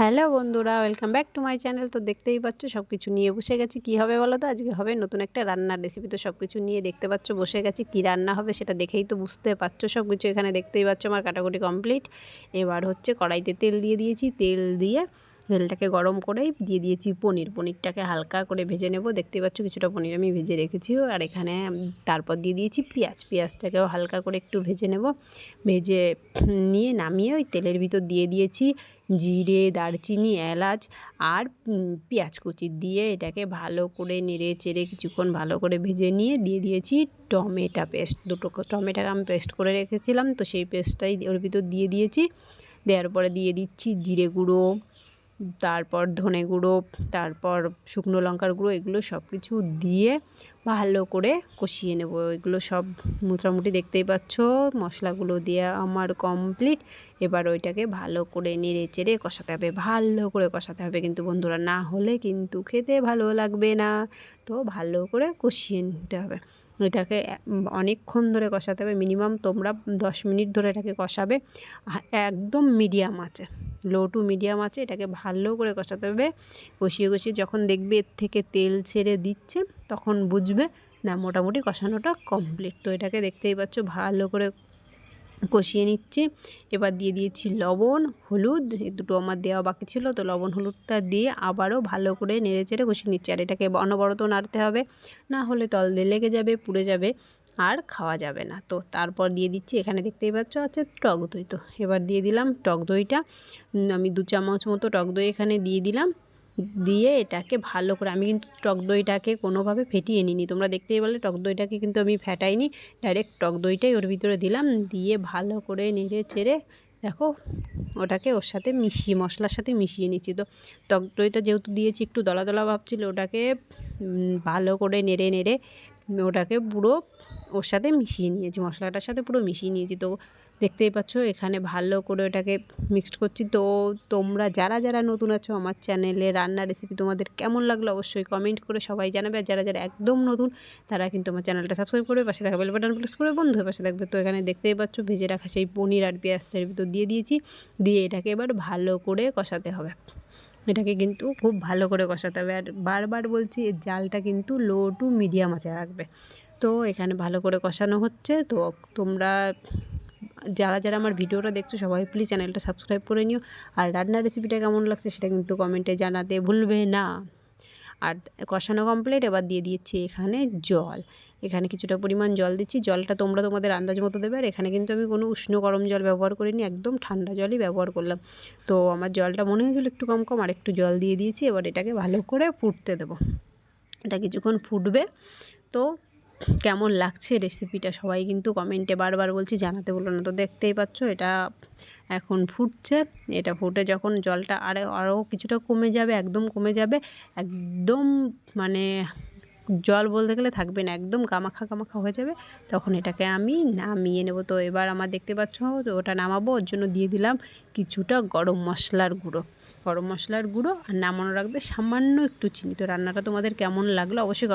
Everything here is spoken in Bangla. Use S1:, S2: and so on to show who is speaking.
S1: হ্যালো বন্ধুরা, welcome back to my channel. তো দেখতেই পাচ্ছ সব কিছু নিয়ে বসে গেছি। কী হবে বলো তো? আজকে হবে নতুন একটা রান্নার রেসিপি তো সব কিছু নিয়ে দেখতে পাচ্ছ, বসে গেছি। কী রান্না হবে সেটা দেখেই তো বুঝতে পারছ। সব কিছু এখানে দেখতেই পাচ্ছ, আমার কাটাকুটি কমপ্লিট এবার হচ্ছে কড়াইতে তেল দিয়ে দিয়েছি। তেল দিয়ে তেলটাকে গরম করেই দিয়ে দিয়েছি পনির। পনিরটাকে হালকা করে ভেজে নেব। দেখতে পাচ্ছ, কিছুটা পনির আমি ভেজে রেখেছি আর এখানে তারপর দিয়ে দিয়েছি পেঁয়াজ। পেঁয়াজটাকেও হালকা করে একটু ভেজে নেব। ভেজে নিয়ে নামিয়ে ওই তেলের ভিতর দিয়ে দিয়েছি জিরে, দারচিনি, এলাচ আর পেঁয়াজ কুচি দিয়ে এটাকে ভালো করে নেড়ে চেড়ে কিছুক্ষণ ভালো করে ভেজে নিয়ে দিয়ে দিয়েছি টমেটো পেস্ট। দুটো টমেটোকে আমি পেস্ট করে রেখেছিলাম, তো সেই পেস্টটাই ওর ভিতর দিয়ে দিয়েছি। দেওয়ার পরে দিয়ে দিচ্ছি জিরে গুঁড়ো তারপর ধনে গুঁড়ো, তারপর শুকনো লঙ্কার গুঁড়ো, এগুলো সব কিছু দিয়ে ভালো করে কষিয়ে নেব। এগুলো সব মোটামুটি দেখতেই পাচ্ছ। মশলাগুলো দিয়ে আমার কমপ্লিট এবার ওইটাকে ভালো করে নেড়ে চেড়ে কষাতে হবে। ভালো করে কষাতে হবে কিন্তু বন্ধুরা, না হলে কিন্তু খেতে ভালো লাগবে না। তো ভালো করে কষিয়ে নিতে হবে। এটাকে অনেকক্ষণ ধরে কষাতে হবে। মিনিমাম তোমরা দশ মিনিট ধরে এটাকে কষাবে। একদম মিডিয়াম আছে। লো টু মিডিয়াম আছে, এটাকে ভালো করে কষাতে হবে। কষিয়ে কষিয়ে যখন দেখবে এর থেকে তেল ছেড়ে দিচ্ছে, তখন বুঝবে, না, মোটামুটি কষানোটা কমপ্লিট তো এটাকে দেখতেই পাচ্ছ, ভালো করে কষিয়ে নিচ্ছি। এবার দিয়ে দিয়েছি লবণ, হলুদ, এই দুটো আমার দেওয়া বাকি ছিল, তো লবণ, হলুদটা দিয়ে আবারও ভালো করে নেড়ে চেড়ে কষিয়ে নিচ্ছি। আর এটাকে অনবরত নাড়তে হবে, না হলে তল দিয়ে লেগে যাবে, পুড়ে যাবে। আর খাওয়া যাবে না। তো তারপর দিয়ে দিচ্ছি, এখানে দেখতেই পাচ্ছ আছে টক দই। তো এবার দিয়ে দিলাম টক দইটা। আমি দু চামচ মতো টক দই এখানে দিয়ে দিলাম। দিয়ে এটাকে ভালো করে, আমি কিন্তু টক দইটাকে কোনোভাবে ফেটিয়ে নিইনি। তোমরা দেখতেই পারলে টক দইটাকে কিন্তু আমি ফেটাইনি। ডাইরেক্ট টক দইটাই ওর ভিতরে দিলাম। দিয়ে ভালো করে নেড়ে চেড়ে, দেখো, ওটাকে ওর সাথে মিশিয়ে, মশলার সাথে মিশিয়ে নিচ্ছি। তো টক দইটা যেহেতু দিয়েছি, একটু দলা দলা ভাবছিল ওটাকে ভালো করে নেড়ে নেড়ে ওটাকে পুরো ওর সাথে মিশিয়ে নিয়েছি, মশলাটার সাথে পুরো মিশিয়ে নিয়েছি। তো দেখতেই পাচ্ছ, এখানে ভালো করে ওটাকে মিক্সড করছি। তো তোমরা যারা যারা নতুন আছো আমার চ্যানেলে রান্নার রেসিপি তোমাদের কেমন লাগল অবশ্যই কমেন্ট করে সবাই জানাবে। আর যারা যারা একদম নতুন, তারা কিন্তু আমার চ্যানেলটা সাবস্ক্রাইব করবে পাশে থাকা বেল বাটন প্রেস করে বন্ধু পাশে থাকবে। তো এখানে দেখতেই পাচ্ছ, ভেজে রাখা সেই পনির আর পেঁয়াজটার ভিতর দিয়ে দিয়েছি। দিয়ে এটাকে এবার ভালো করে কষাতে হবে। এটাকে কিন্তু খুব ভালো করে কষাতে হবে। আর বারবার বলছি জালটা কিন্তু লো টু মিডিয়াম আছে রাখবে। তো এখানে ভালো করে কষানো হচ্ছে। তো তোমরা যারা যারা আমার ভিডিওটা দেখছ, সবাই প্লিজ চ্যানেলটা সাবস্ক্রাইব করে নিও। আর রান্নার রেসিপিটা কেমন লাগছে সেটা কিন্তু কমেন্টে জানাতে ভুলবে না। আর কষানো কমপ্লিট এবার দিয়ে দিচ্ছি এখানে জল। এখানে কিছুটা পরিমাণ জল দিচ্ছি। জলটা তোমরা তোমাদের আন্দাজ মতো দেবে। আর এখানে কিন্তু আমি কোনো উষ্ণ গরম জল ব্যবহার করিনি, একদম ঠান্ডা জলই ব্যবহার করলাম। তো আমার জলটা মনে হয়েছিল একটু কম কম, আর একটু জল দিয়ে দিয়েছি। এবার এটাকে ভালো করে ফুটতে দেবো। এটা কিছুক্ষণ ফুটবে। তো কেমন লাগছে রেসিপিটা সবাই কিন্তু কমেন্টে বারবার বলছি, জানাতে বলো না। তো দেখতেই পাচ্ছ, এটা এখন ফুটছে। এটা ফুটে যখন জলটা আরে আরও কিছুটা কমে যাবে, একদম কমে যাবে, একদম মানে জল বলতে গেলে থাকবে না, একদম গামাখা গামাখা হয়ে যাবে, তখন এটাকে আমি নামিয়ে নেব। তো এবার আমার দেখতে পাচ্ছ, ওটা নামাবো, ওর জন্য দিয়ে দিলাম কিছুটা গরম মশলার গুঁড়ো। গরম মশলার গুঁড়ো আর নামানো রাখবে সামান্য একটু চিনি। তো রান্নাটা তোমাদের কেমন লাগল অবশ্যই